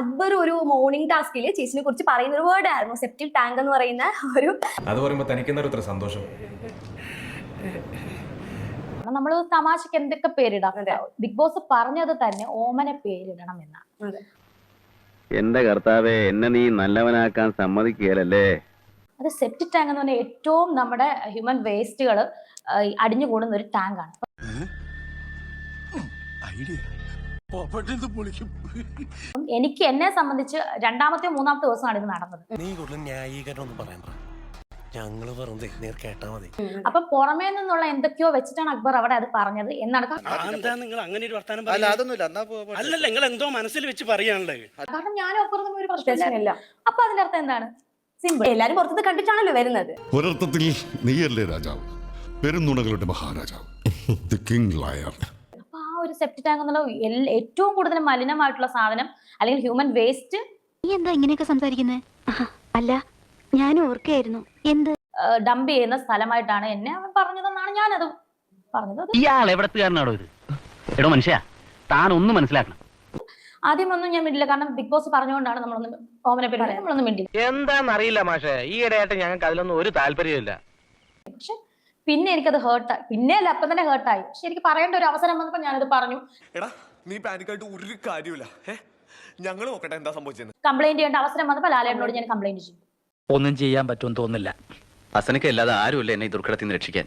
അക്ബർ ഒരു മോർണിംഗ് ടാസ്കിൽ ചേച്ചിനെ കുറിച്ച് പറയുന്ന ഒരു വേർഡ് ആയിരുന്നു. സെപ്റ്റിൽ ടാങ്ക് എന്ന് പറയുന്ന ഒരു അത് പറയുമ്പോൾ തനിക്കെന്താ ഇത്ര സന്തോഷം? നമ്മൾ തമാശക്ക് എന്തൊക്കെ പേരിടാം? ബിഗ് ബോസ് പറഞ്ഞത് തന്നെ ഓമനെ പേരിടണം എന്നാണ്. എന്റെ കർത്താവെ എന്നെ നീ നല്ലവനാക്കാൻ സമ്മതിക്കുകയല്ലേ അത് സെപ്റ്റിക് ടാങ്ക് എന്ന് പറഞ്ഞാൽ ഏറ്റവും നമ്മുടെ ഹ്യൂമൻ വേസ്റ്റുകൾ അടിഞ്ഞു കൂടുന്ന ഒരു ടാങ്കാണ് അപ്പം എനിക്ക് എന്നെ സംബന്ധിച്ച് രണ്ടാമത്തെ മൂന്നാമത്തെ ദിവസമാണ് ഇത് നടന്നത്. നീ കൂടുതൽ ന്യായീകരണം ഒന്നും പറയണ്ട. ഞങ്ങൾ നേർ കേട്ടാ മതി. അപ്പൊ പുറമേ നിന്നുള്ള എന്തൊക്കെയോ വെച്ചിട്ടാണ് അക്ബർ അവിടെ അത് പറഞ്ഞത് എന്നാണ് നിങ്ങൾ അങ്ങനെ ഒരു വർത്താനം അല്ല പറയുന്നത്? അതൊന്നുമില്ല പോട്ടെ. അല്ലല്ല നിങ്ങൾ എന്തോ മനസ്സിൽ വെച്ച് പറയാനുള്ളത്. കാരണം ഞാനും അക്ബറും തമ്മിൽ ഒരു പ്രശ്നമില്ല. അപ്പൊ അതിന്റെ അർത്ഥം എന്താണ്? സിമ്പിൾ എല്ലാരും പുറത്തുനിന്ന് കണ്ടിട്ടാണല്ലോ വരുന്നത്. ഒരർത്ഥത്തിൽ നീയല്ലേ രാജാവ്? പെരുന്നുണകളുടെ മഹാരാജാവ്. The king liar septic tank എന്നുള്ള ഏറ്റവും കൂടുതൽ മലിനമായിട്ടുള്ള സാധനം അല്ലെങ്കിൽ ഹ്യൂമൻ വേസ്റ്റ് നീ എന്താ ഇങ്ങനെയൊക്കെ സംസാരിക്കുന്നത് അല്ല ഞാൻ ഓർക്കായിരുന്നു എന്ത്? ഡംപ് ചെയ്യുന്ന സ്ഥലമായിട്ടാണ് എന്നെ അവൻ പറഞ്ഞതെന്നാണ് ഞാനത് പറഞ്ഞത്. അത് ഇയാൾ എവിടത്തുകാരനാണോ ഇത്? എടോ മനുഷ്യ താൻ ഒന്ന് മനസ്സിലാക്കണം. ആദ്യമൊന്നും ഞാൻ മിണ്ടില്ല കാരണം ബിഗ് ബോസ് പറഞ്ഞുകൊണ്ടാണ് നമ്മളൊന്ന് ഓമനെ പേര് നമ്മളൊന്നും മിണ്ടില്ല മാഷേ ഈ ഇടയായിട്ട് ഞങ്ങൾക്ക് അതിലൊന്നും ഒരു താല്പര്യമില്ല പക്ഷെ പിന്നെ എനിക്കത് ഹേർട്ടായി പിന്നെ അല്ല അപ്പം തന്നെ ഹേർട്ടായി പക്ഷെ എനിക്ക് പറയേണ്ട ഒരു അവസരം വന്നപ്പോൾ ഞാനത് പറഞ്ഞു. എടാ നീ പാനിക്കായിട്ട് ഒരു കാര്യമില്ല ഞങ്ങൾ നോക്കട്ടെ എന്താ സംഭവിച്ചെന്ന് കംപ്ലൈന്റ് ചെയ്യേണ്ട അവസരം വന്നപ്പോൾ ലാലേട്ടനോട് ഞാൻ കംപ്ലൈന്റ് ചെയ്യും ഒന്നും ചെയ്യാൻ പറ്റുമെന്ന് തോന്നുന്നില്ല. അസനക്ക് അല്ലാതെ ആരുമില്ല എന്നെ ദുർഘടത്തിൽ നിന്ന് രക്ഷിക്കാൻ.